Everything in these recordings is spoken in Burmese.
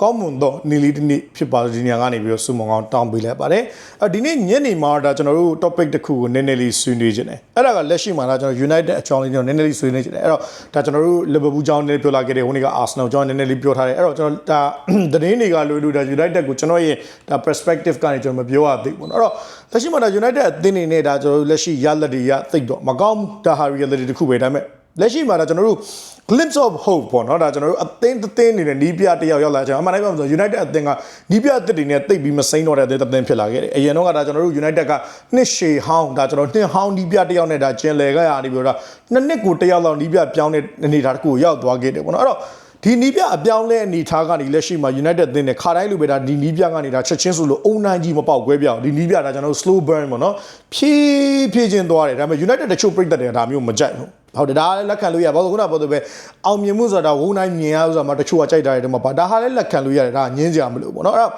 ကောင်းမွန်တော့နီလီတစ်နေ့ဖြစ်ပါဒီနေရာကနေပြီးတော့စုမုံကောင်းတောင်းပေးလိုက်ပါတယ်အဲဒီနေ့ညနေမှာဒါကျွန်တော်တို့ topic တစ်ခုကိုနည်းနည်းလေးဆွေးနွေးခြင်းတယ်အဲ့ဒါကလက်ရှိမှာဒါကျွန်တော် United အကြောင်းလေးကျွန်တော်နည်းနည်းလေးဆွေးနွေးခြင်းတယ်အဲ့တော့ဒါကျွန်တော်တို့ Liverpool ကြောင်းနည်းနည်းပြောလာခဲ့တယ်ဟိုနေ့က Arsenal ကြောင်းနည်းနည်းလေးပြောထားတယ်အဲ့တော့ကျွန်တော်ဒါသတင်းတွေကလွယ်လို့ဒါ United ကိုကျွန်တော်ရဲ့ဒါ perspective ကနေကျွန်တော်မပြောရသေးဘူးเนาะအဲ့တော့လက်ရှိမှာဒါ United အသင်းနေနဲ့ဒါကျွန်တော်တို့လက်ရှိရလက်တွေရသိပ်တော့မကောင်းဘူးဒါဟာ reality တစ်ခုပဲဒါပေမဲ့ လက်ရှိမှာဒါကျွန်တော်တို့ glimpse of hope ပေါ့နော်ဒါကျွန်တော်တို့အသင်းတစ်သင်းနေတဲ့နီးပြတယောက်ရောက်လာကျွန်တော်အမှန်တိုင်းပြောမှာဆို United အသင်းကနီးပြတစ်တွေနဲ့တိတ်ပြီးမစိမ့်တော့တဲ့အသင်းတစ်သင်းဖြစ်လာခဲ့တယ်အရင်တော့ကဒါကျွန်တော်တို့ United ကနှစ်ရှည်ဟောင်းဒါကျွန်တော်နှစ်ဟောင်းနီးပြတယောက်နဲ့ဒါကျင်လည်ခဲ့ရနေပြီးတော့နှစ်နှစ်ကိုတယောက်လောက်နီးပြပြောင်းတဲ့အနေထားတစ်ခုကိုရောက်သွားခဲ့တယ်ပေါ့နော်အဲ့တော့ ဒီနီးပြအပြောင်းလဲအနေထားကနေလက်ရှိမှာ United အသင်းနဲ့ခါတိုင်းလိုပဲဒါဒီနီးပြကနေဒါချက်ချင်းဆိုလို့အုံနိုင်ကြီးမပေါက်ခွဲပြောင်းဒီနီးပြဒါကျွန်တော်တို့ slow burn ပေါ့နော်ဖြည်းဖြည်းချင်းသွားတယ်ဒါပေမဲ့ United တချို့ပြိတ်သက်တယ်ဒါမျိုးမကြိုက်ဘူးဟုတ်တယ်ဒါလည်းလက်ခံလို့ရဘာလို့ခုနပြောတဲ့ပဲအောင်မြင်မှုဆိုတာဝုန်းတိုင်းမြင်ရဆိုတာမှတချို့ကကြိုက်တာတွေတော့မပါဒါဟာလည်းလက်ခံလို့ရတယ်ဒါငင်းစရာမလိုဘူးပေါ့နော်အဲ့တော့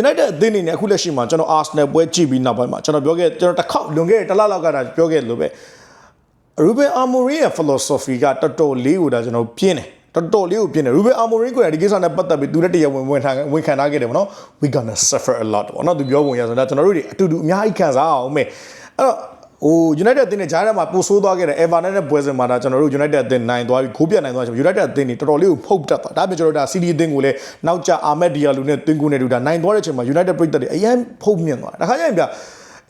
United အသင်းအနေနဲ့အခုလက်ရှိမှာကျွန်တော် Arsenal ပွဲကြည့်ပြီးနောက်ပိုင်းမှာကျွန်တော်ပြောခဲ့ကျွန်တော်တစ်ခေါက်လွန်ခဲ့တဲ့တစ်လလောက်ကဒါပြောခဲ့လို့ပဲ Ruben Amorim ရဲ့ philosophy ကတော်တော်လေးကိုဒါကျွန်တော်ပြင်းတယ် တော်တော်လေးကိုပြင်းတယ် Ruben Amorim ကိုဒီကိစ္စနဲ့ပတ်သက်ပြီးသူနဲ့တရားဝင်ဝင်ထားဝင်ခံထားခဲ့တယ်ဗောနော် we gonna suffer a lot ဗောနော်သူပြောဝင်ရဆိုတာကျွန်တော်တို့တွေအတူတူအများကြီးခံစားအောင်မယ်အဲ့တော့ဟို United အသင်းနဲ့ဂျားထဲမှာပိုဆိုးသွားခဲ့တယ် Everton နဲ့ပွဲစဉ်မှာဒါကျွန်တော်တို့ United အသင်းနိုင်သွားပြီခိုးပြတ်နိုင်သွားချင် United အသင်းတွေတော်တော်လေးကိုဖုတ်တက်သွားဒါပေမဲ့ကျွန်တော်တို့ဒါ CD အသင်းကိုလည်းနောက်ကျ Ahmed Diallo နဲ့တွင်းကိုနဲ့တူတာနိုင်သွားတဲ့အချိန်မှာ United ပြည်သက်တွေအရင်ဖုတ်မြင့်သွားတယ်ဒါခါကျရင်ဗျ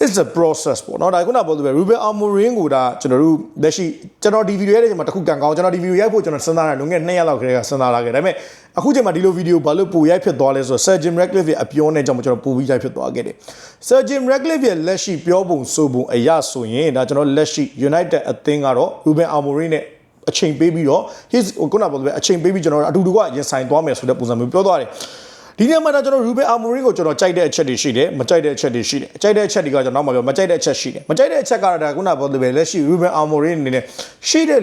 it's a process ပေါ့နော်ဒါခုနပြောလို့ပဲ Ruben Amorim ကိုဒါကျွန်တော်တို့လက်ရှိကျွန်တော်ဒီဗီဒီယိုရိုက်တဲ့အချိန်မှာတခုကန်ကောင်းကျွန်တော်ဒီဗီဒီယိုရိုက်ဖို့ကျွန်တော်စဉ်းစားတာလွန်ခဲ့2ရက်လောက်ခရေကစဉ်းစားလာခဲ့ဒါပေမဲ့အခုချိန်မှာဒီလိုဗီဒီယိုဘာလို့ပိုရိုက်ဖြစ်သွားလဲဆိုတော့ Sir Jim Ratcliffe ရဲ့အပြောနဲ့ကြောင့်ကျွန်တော်ပိုပြီးရိုက်ဖြစ်သွားခဲ့တယ် Sir Jim Ratcliffe ရဲ့လက်ရှိပြောပုံဆိုပုံအရာဆိုရင်ဒါကျွန်တော်လက်ရှိ United အသင်းကတော့ Ruben Amorim နဲ့အချိန်ပေးပြီးတော့ his ခုနပြောလို့ပဲအချိန်ပေးပြီးကျွန်တော်တို့အတူတူကရင်ဆိုင်သွားမယ်ဆိုတဲ့ပုံစံမျိုးပြောသွားတယ် ဒီနေ့မှာတော့ကျွန်တော် Ruben Amorim ကိုကျွန်တော်ကြိုက်တဲ့အချက်တွေရှိတယ်မကြိုက်တဲ့အချက်တွေရှိတယ်ကြိုက်တဲ့အချက်တွေကကျွန်တော်နောက်မှပြောမကြိုက်တဲ့အချက်ရှိတယ်မကြိုက်တဲ့အချက်ကတော့ဒါခုနပြောလို့ပဲလက်ရှိ Ruben Amorim အနေနဲ့ရှိတဲ့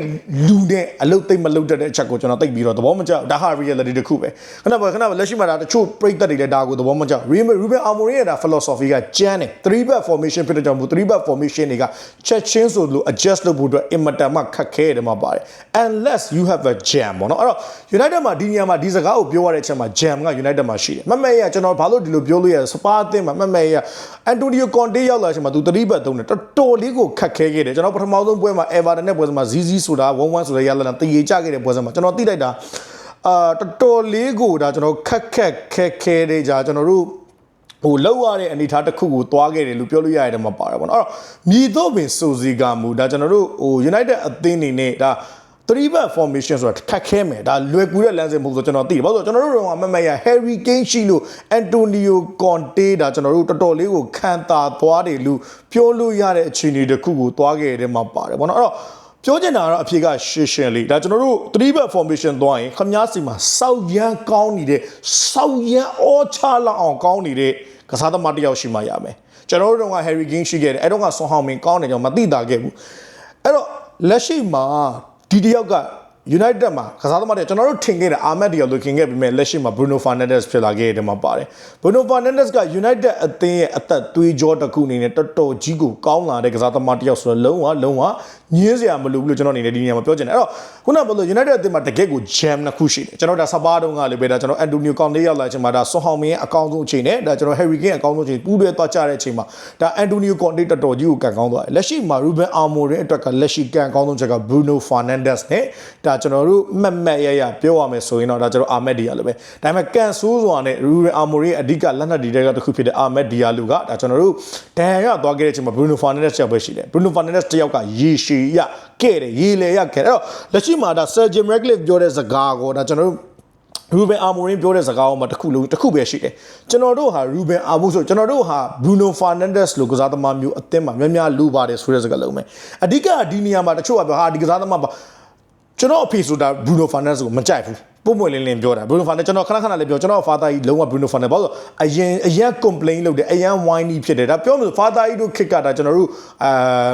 လူနဲ့အလုပ်သိမ့်မလုပ်တဲ့အချက်ကိုကျွန်တော်သိပြီးတော့သဘောမကျဒါဟာ reality တစ်ခုပဲခဏပါခဏပါလက်ရှိမှာဒါတချို့ပြိသက်တွေလည်းဒါကိုသဘောမကျ Ruben Amorim ရဲ့ဒါ philosophy ကကျန်းတယ်3 back formation ဖြစ်တဲ့ကြောင့်မို့3 back formation တွေကချက်ချင်းဆိုလို့ adjust လုပ်ဖို့အတွက်အင်မတန်မှခက်ခဲတယ်မှာပါတယ် unless you have a jam ပေါ့နော်အဲ့တော့ United မှာဒီနေရာမှာဒီစကားကိုပြောရတဲ့အချက်မှာ jam က United မှာရှိတယ်မမဲရကျွန်တော်ဘာလို့ဒီလိုပြောလို့ရစပါအသင်းမှာမမဲရအန်တိုနီယိုကွန်တေရောက်လာချိန်မှာသူ3ဘတ်သုံးတယ်တော်တော်လေးကိုခက်ခဲခဲ့တယ်ကျွန်တော်ပထမဆုံးပွဲမှာ Everton နဲ့ပွဲစဉ်မှာ ZZ ဆိုတာ1-1ဆိုတဲ့ရလနဲ့တည်ရကြခဲ့တဲ့ပွဲစဉ်မှာကျွန်တော်သိလိုက်တာအာတော်တော်လေးကိုဒါကျွန်တော်ခက်ခက်ခဲခဲတဲ့ကြာကျွန်တော်တို့ဟိုလောက်ရတဲ့အနေအထားတစ်ခုကိုသွားခဲ့တယ်လို့ပြောလို့ရရတယ်မှာပါတယ်ပေါ့နော်အဲ့တော့မြည်တော့ပင်စိုးစီကမူဒါကျွန်တော်တို့ဟို United အသင်းနေနဲ့ဒါ 3 back formation ဆိုတာခက်ခဲမယ်ဒါလွယ်ကူတဲ့လမ်းစဉ်မဟုတ်ဆိုကျွန်တော်သိတယ်ဘာလို့ဆိုကျွန်တော်တို့တော့မမရ Harry Kane ရှိလို့ Antonio Conte ဒါကျွန်တော်တို့တော်တော်လေးကိုခံတာသွားတယ်လို့ပြောလို့ရတဲ့အခြေအနေတစ်ခုကိုသွားခဲ့တယ်မှာပါတယ်ပေါ့နော်အဲ့တော့ပြောချင်တာကတော့အဖြေကရှင်းရှင်းလေးဒါကျွန်တော်တို့3 back formation သွားရင်ခမားစီမှာစောက်ရမ်းကောင်းနေတဲ့စောက်ရမ်းအောချလောက်အောင်ကောင်းနေတဲ့ကစားသမားတစ်ယောက်ရှိမှရမယ်ကျွန်တော်တို့က Harry Kane ရှိခဲ့တယ်အဲ့တော့ကဆွန်ဟောင်မင်ကောင်းတယ်ကြောင့်မသိတာခဲ့ဘူးအဲ့တော့လက်ရှိမှာ ဒီတယောက်က United မှာကစားသမားတွေကျွန်တော်တို့ထင်ခဲ့တဲ့အာမက်ဒီယောလိုခင်ခဲ့ပြီးမဲ့လက်ရှိမှာ Bruno Fernandes ဖြစ်လာခဲ့တဲ့မှာပါတယ် Bruno Fernandes က United အသင်းရဲ့အသက်သွေးကြောတစ်ခုအနေနဲ့တော်တော်ကြီးကိုကောင်းလာတဲ့ကစားသမားတစ်ယောက်ဆိုတော့လုံးဝလုံးဝညင်းစရာမလိုဘူးလို့ကျွန်တော်အနေနဲ့ဒီနေရာမှာပြောချင်တယ်အဲ့တော့ခုနကပြောလို့ United အသင်းမှာတကယ့်ကို jam နှစ်ခုရှိတယ်ကျွန်တော်ဒါစပါးတုန်းကလည်းပဲဒါကျွန်တော် Antonio Conte ရောက်လာချိန်မှာဒါဆွန်ဟောင်မင်းရဲ့အကောင်းဆုံးအချိန်နဲ့ဒါကျွန်တော် Harry Kane အကောင်းဆုံးအချိန်ပူးတွဲသွားကြတဲ့အချိန်မှာဒါ Antonio Conte တော်တော်ကြီးကိုကန်ကောင်းသွားတယ်လက်ရှိမှာ Ruben Amorim အတွက်ကလက်ရှိကန်ကောင်းဆုံးချက်က Bruno Fernandes နဲ့ဒါကျွန်တော်တို့မှတ်မှတ်ရရပြောရမယ်ဆိုရင်တော့ဒါကျွန်တော် Ahmed Diallo ပဲဒါပေမဲ့ကန်ဆိုးစွာနဲ့ Ruben Amorim ရဲ့အဓိကလက်နက်ဒီတွေကတစ်ခုဖြစ်တဲ့ Ahmed Diallo ကဒါကျွန်တော်တို့ဒဏ်ရာရသွားခဲ့တဲ့အချိန်မှာ Bruno Fernandes ကြောက်ပဲရှိတယ် Bruno Fernandes တယောက်ကရေရှည်ရခဲ့တယ်ရေလေရခဲ့တယ်အဲ့တော့လက်ရှိမှာဒါ Sir Jim Ratcliffe ပြောတဲ့စကားကိုဒါကျွန်တော်တို့ Ruben Amorim ပြောတဲ့စကားမှာတစ်ခုလုံးတစ်ခုပဲရှိတယ်ကျွန်တော်တို့ဟာ Ruben Amorim ဆိုကျွန်တော်တို့ဟာ Bruno Fernandes လို့ကစားသမားမျိုးအသင်းမှာများများလူပါတယ်ဆိုတဲ့စကားလုံးပဲအဓိကဒီနေရာမှာတချို့ကပြောဟာဒီကစားသမားပါ ကျွန်တော်အဖေဆိုတာ Bruno Fernandes ကိုမကြိုက်ဘူးပုံမှန်လင်းလင်းပြောတာ Bruno Fernandes ကျွန်တော်ခဏခဏလေးပြောကျွန်တော် father ကြီးလုံးဝ Bruno Fernandes ဘာလို့အရင်အရင် complain လုပ်တယ်အရင် whiny ဖြစ်တယ်ဒါပြောလို့ father ကြီးတို့ခစ်ကတာကျွန်တော်တို့အာ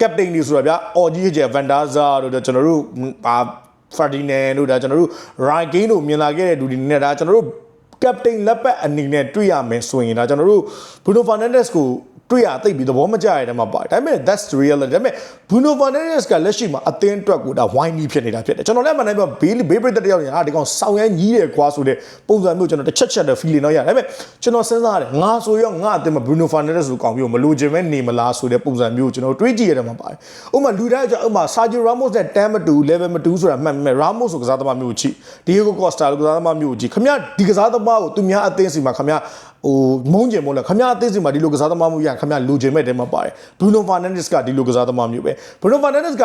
captain တွေဆိုတာဗျာအော်ကြီးကျယ် Van der Sar တို့ကျွန်တော်တို့အာဖာဒီနန်တို့ဒါကျွန်တော်တို့ Ryan Kane တို့မြင်လာခဲ့တဲ့လူတွေနဲ့ဒါကျွန်တော်တို့ captain လက်ပတ်အနေနဲ့တွေ့ရမယ်ဆိုရင်ဒါကျွန်တော်တို့ Bruno Fernandes ကို တွေ့ရသိပ်ပြီးသဘောမကျရတဲ့မှာပါတယ်ဒါပေမဲ့ that's the reality ဒါပေမဲ့ Bruno Fernandes ကလက်ရှိမှာအသင်းအတွက်ကိုဒါ whiny ဖြစ်နေတာဖြစ်တယ်ကျွန်တော်လည်းမနိုင်ပြဘေးဘေးပရိသတ်တယောက်ညာဟာဒီကောင်ဆောင်းရမ်းကြီးတယ်ကွာဆိုတဲ့ပုံစံမျိုးကျွန်တော်တစ်ချက်ချက်တဲ့ feeling တော့ရတယ်ဒါပေမဲ့ကျွန်တော်စဉ်းစားရတယ်ငါဆိုရောငါအသင်းမှာ Bruno Fernandes ဆိုကောင်ပြီးမလိုချင်မဲနေမလားဆိုတဲ့ပုံစံမျိုးကျွန်တော်တွေးကြည့်ရတဲ့မှာပါတယ်ဥပမာလူတိုင်းကဥပမာ Sergio Ramos နဲ့တန်းမတူ level မတူဆိုတာမှတ်မယ် Ramos ဆိုကစားသမားမျိုးကြည့် Diego Costa လိုကစားသမားမျိုးကြည့်ခမရဒီကစားသမားကိုသူများအသင်းစီမှာခမရဟိုမုန်းကျင်မို့လဲခမရအသင်းစီမှာဒီလိုကစားသမားမျိုးရခမရလိုချင်မဲ့တဲမှာပါတယ် Bruno Fernandes ကဒီလိုကစားသမားမျိုးပဲ Bruno Fernandes က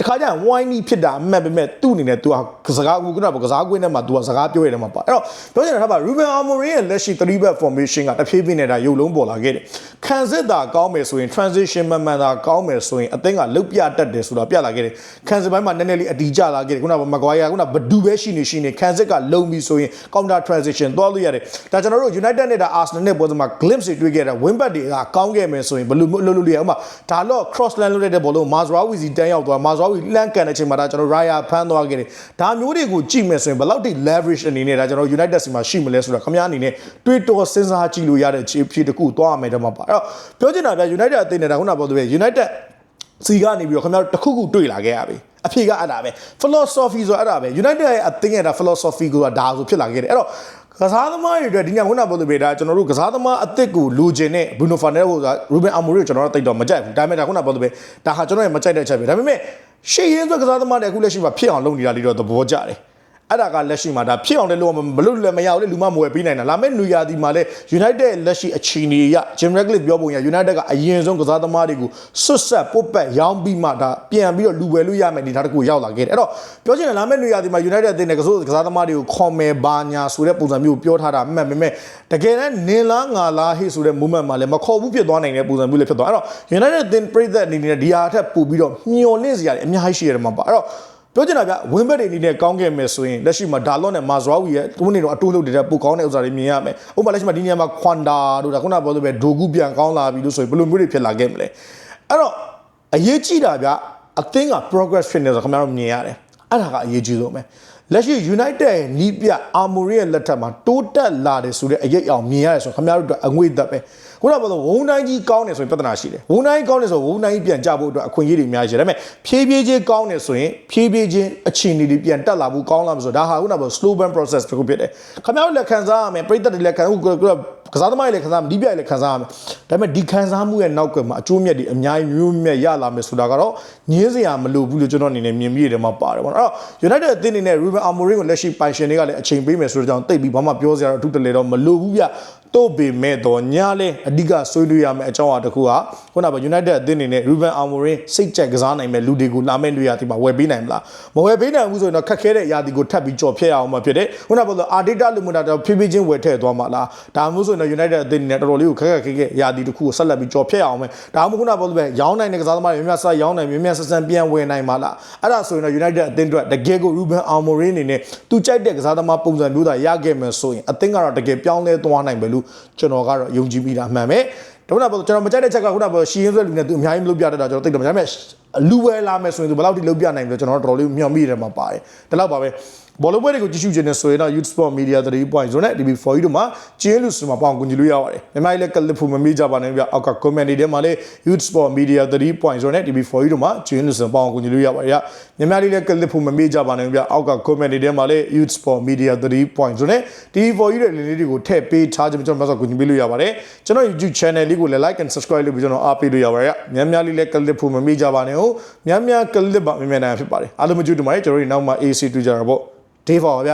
တခါကျရင် whiny ဖြစ်တာအမှန်ပဲမဲ့သူ့အနေနဲ့ तू ကစကားကူကနကစားကွင်းထဲမှာ तू ကစကားပြောရတယ်မှာပါအဲ့တော့ပြောချင်တာကပါ Ruben Amorim ရဲ့လက်ရှိ3 back formation ကတဖြည်းဖြည်းနဲ့ဒါရုပ်လုံးပေါ်လာခဲ့တယ်ခံစစ်တာကောင်းမယ်ဆိုရင် transition မှန်မှန်တာကောင်းမယ်ဆိုရင်အသင်းကလုတ်ပြတတ်တယ်ဆိုတာပြလာခဲ့တယ်ခံစစ်ပိုင်းမှာနည်းနည်းလေးအတီးကျလာခဲ့တယ်ခုနကမကွာယာခုနဘဒူပဲရှိနေရှိနေခံစစ်ကလုံပြီဆိုရင် counter transition သွားလို့ရတယ်ဒါကျွန်တော်တို့ United နဲ့ဒါ Arsenal နဲ့ပွဲစဉ်မှာ glimpse တွေတွေ့ခဲ့တာ win back တွေကကောင်းခဲ့မယ်ဆိုရင်ဘယ်လိုမျိုးအလုပ်လုပ်လို့ရအောင်ဒါတော့ cross line လုပ်တဲ့ဘောလုံး Mazraoui စီတန်းရောက်သွား Mazraoui လန့်ကန်တဲ့ချိန်မှာဒါကျွန်တော် Raya ဖမ်းသွားခဲ့တယ်ဒါမျိုးတွေကိုကြည့်မယ်ဆိုရင်ဘယ်လောက်ထိ leverage အနေနဲ့ဒါကျွန်တော် United စီမှာရှိမလဲဆိုတာခင်ဗျားအနေနဲ့တွေးတောစဉ်းစားကြည့်လို့ရတဲ့ခြေဖြစ်တစ်ခုသွားရမယ်တော့မှာပါအဲ့တော့ပြောချင်တာဗျ United အသင်းနဲ့ဒါခုနကပြောသလို United စီကနေပြီးတော့ခင်ဗျားတို့တစ်ခုခုတွေ့လာခဲ့ရပြီအဖြေကအဲ့ဒါပဲ philosophy ဆိုအဲ့ဒါပဲ United ရဲ့အသင်းရဲ့ဒါ philosophy ကဒါဆိုဖြစ်လာခဲ့တယ်အဲ့တော့ကစားသမားတွေအတွက်ဒီညခုနကပြောသလိုပဲဒါကျွန်တော်တို့ကစားသမားအသစ်ကိုလိုချင်တဲ့ Bruno Fernandes ကိုဆိုတာ Ruben Amorim ကိုကျွန်တော်တို့တိတ်တော့မကြိုက်ဘူးဒါပေမဲ့ဒါခုနကပြောသလိုပဲဒါဟာကျွန်တော်ရဲ့မကြိုက်တဲ့အချက်ပဲဒါပေမဲ့ ရှေ့ရင်းဆိုကစားသမားတွေအခုလက်ရှိမှာဖြစ်အောင်လုပ်နေတာလေးတော့သဘောကျတယ် အဲ့ဒါကလက်ရှိမှာဒါဖြစ်အောင်လည်းလုပ်မလို့လည်းမရဘူးလေလူမမဝယ်ပေးနိုင်တာလာမယ့်နူယာဒီမှာလည်း United လက်ရှိအခြေအနေအရ Jim Ratcliffe ပြောပုံရ United ကအရင်ဆုံးကစားသမားတွေကိုဆွတ်ဆက်ပုတ်ပတ်ရောင်းပြီးမှဒါပြန်ပြီးတော့လူဝယ်လို့ရမယ်ဒီထားတစ်ခုရောက်လာခဲ့တယ်အဲ့တော့ပြောချင်တယ်လာမယ့်နူယာဒီမှာ United အသင်းနဲ့ကစားကစားသမားတွေကိုခေါ်မယ်ဘာညာဆိုတဲ့ပုံစံမျိုးပြောထားတာမှန်ပေမဲ့တကယ်တမ်းနင်လားငါလားဟေ့ဆိုတဲ့ moment မှာလည်းမခေါ်ဘူးဖြစ်သွားနိုင်တဲ့ပုံစံမျိုးလည်းဖြစ်သွားအဲ့တော့ United အသင်းပြည်သက်အနေနဲ့ဒီဟာအထက်ပို့ပြီးတော့မျော်လင့်စရာတွေအများကြီးရှိရတယ်မှာပါအဲ့တော့ ပြောချင်တာဗျဝင်းဘက်တွေအနေနဲ့ကောင်းခဲ့မယ်ဆိုရင်လက်ရှိမှာဒါလော့နဲ့မာဇရာဝီရဲ့သူတို့နေတော့အတိုးလုပ်တဲ့ပိုကောင်းတဲ့ဥစ္စာတွေမြင်ရမယ်။ဥပမာလက်ရှိမှာဒီနေရာမှာခွန်တာတို့ဒါခုနကပြောသလိုပဲဒိုဂူပြန်ကောင်းလာပြီလို့ဆိုရင်ဘယ်လိုမျိုးတွေဖြစ်လာခဲ့မလဲ။အဲ့တော့အရေးကြီးတာဗျအသင်းက progress ဖြစ်နေဆိုခင်ဗျားတို့မြင်ရတယ်။အဲ့ဒါကအရေးကြီးဆုံးပဲ။ လက်ရှိ United ရဲ့နီးပြ Armory ရဲ့လက်ထက်မှာတိုးတက်လာတယ်ဆိုတဲ့အရေးအောင်မြင်ရတယ်ဆိုခင်ဗျားတို့အတွက်အငွေ့သက်ပဲ။ခုနကပြောလို့ဝုံတိုင်းကြီးကောင်းတယ်ဆိုရင်ပြဿနာရှိတယ်ဝုံတိုင်းကောင်းတယ်ဆိုဝုံတိုင်းကြီးပြန်ကြဖို့အတွက်အခွင့်အရေးတွေအများကြီးရှိတယ်ဒါပေမဲ့ဖြည်းဖြည်းချင်းကောင်းတယ်ဆိုရင်ဖြည်းဖြည်းချင်းအခြေအနေတွေပြန်တက်လာဖို့ကောင်းလာမှာဆိုဒါဟာခုနကပြော slow burn process တစ်ခုဖြစ်တယ်ခင်ဗျားတို့လက်ခံစားရမယ်ပြိသက်တွေလက်ခံခု ကစားသမားတွေလည်းခံစားမယ်ဒီပြိုင်လည်းခံစားရမယ်ဒါပေမဲ့ဒီခံစားမှုရဲ့နောက်ကွယ်မှာအကျိုးမြတ်တွေအများကြီးမျိုးမြတ်ရလာမယ်ဆိုတာကတော့ငင်းစရာမလိုဘူးလို့ကျွန်တော်အနေနဲ့မြင်မိတယ်မှာပါတယ်ပေါ့နော်အဲ့တော့ United အသင်းအနေနဲ့ Ruben Amorim ကိုလက်ရှိပိုင်ရှင်တွေကလည်းအချိန်ပေးမယ်ဆိုတော့ကြောင့်တိတ်ပြီးဘာမှပြောစရာတော့အထူးတလေတော့မလိုဘူးဗျ တော့ပေမဲ့တော့ညာလဲအဓိကဆွေးနွေးရမယ့်အကြောင်းအရာတစ်ခုကခုနက United အသင်းအနေနဲ့ Ruben Amorim စိတ်ကြက်ကစားနိုင်မဲ့လူတွေကိုလာမယ့်လူရဒီမှာဝယ်ပေးနိုင်မလားမဝယ်ပေးနိုင်ဘူးဆိုရင်တော့ခက်ခဲတဲ့ယာတီကိုထပ်ပြီးကြော်ဖြတ်ရအောင်မှဖြစ်တယ်ခုနကပြောလို့ Arteta လူမတာတော့ဖြည်းဖြည်းချင်းဝယ်ထည့်သွားမှာလားဒါမှမဟုတ်ဆိုရင်တော့ United အသင်းအနေနဲ့တော်တော်လေးကိုခက်ခက်ခဲခဲယာတီတစ်ခုကိုဆက်လက်ပြီးကြော်ဖြတ်ရအောင်မယ်ဒါမှမဟုတ်ခုနကပြောလို့ပဲရောင်းနိုင်တဲ့ကစားသမားတွေများများဆက်ရောင်းနိုင်များများဆက်ဆန်းပြန်ဝယ်နိုင်မှာလားအဲ့ဒါဆိုရင်တော့ United အသင်းအတွက်တကယ်ကို Ruben Amorim အနေနဲ့သူကြိုက်တဲ့ကစားသမားပုံစံမျိုးသာရခဲ့မယ်ဆိုရင်အသင်းကတော့တကယ်ပြောင်းလဲသွားနိုင်ပဲလို့ကျွန်တော်ကတော့ယုံကြည်မိတာမှန်ပဲဒါမှမဟုတ်ကျွန်တော်မကြိုက်တဲ့ချက်ကခုနကပြောရှီရင်ဆွဲလူနဲ့သူအများကြီးမလုပ်ပြတတ်တာကျွန်တော်သိတယ်ဒါပေမဲ့လူဝဲလာမယ်ဆိုရင်သူဘယ်လောက်ထိလုပ်ပြနိုင်မလဲကျွန်တော်တို့တော်တော်လေးမျှော်မိတယ်မှာပါတယ်ဒါတော့ပါပဲ ဘောလုံးပွဲတွေကိုကြည့်ရှုခြင်းနဲ့ဆိုရင်တော့ Youth Sport Media 3.0နဲ့ TV4 တို့မှာကျင်းလူစမှာပေါအောင်ကူညီလို့ရပါတယ်။မြန်မာပြည်လည်းကလစ်ဖူမမေးကြပါနဲ့ဗျအောက်က comment တွေထဲမှာလည်း Youth Sport Media 3.0နဲ့ TV4 တို့မှာကျင်းလူစမှာပေါအောင်ကူညီလို့ရပါတယ်။မြန်မာပြည်လည်းကလစ်ဖူမမေးကြပါနဲ့ဗျအောက်က comment တွေထဲမှာလည်း Youth Sport Media 3.0နဲ့ TV4 ရဲ့လင်းလေးတွေကိုထည့်ပေးထားခြင်းကျွန်တော်မှဆိုကူညီပေးလို့ရပါတယ်။ကျွန်တော် YouTube channel လေးကိုလည်း like and subscribe လုပ်ပြီးကျွန်တော်အားပေးလို့ရပါတယ်။မြန်မာပြည်လည်းကလစ်ဖူမမေးကြပါနဲ့ဟုတ်မြန်မာကလစ်ပါမြန်မြန်နိုင်ဖြစ်ပါတယ်။အားလုံးမကြည့်တူပါတယ်ကျွန်တော်တို့နောက်မှ AC တွေ့ကြတာပေါ့။ ဒေးဖော်ဗျ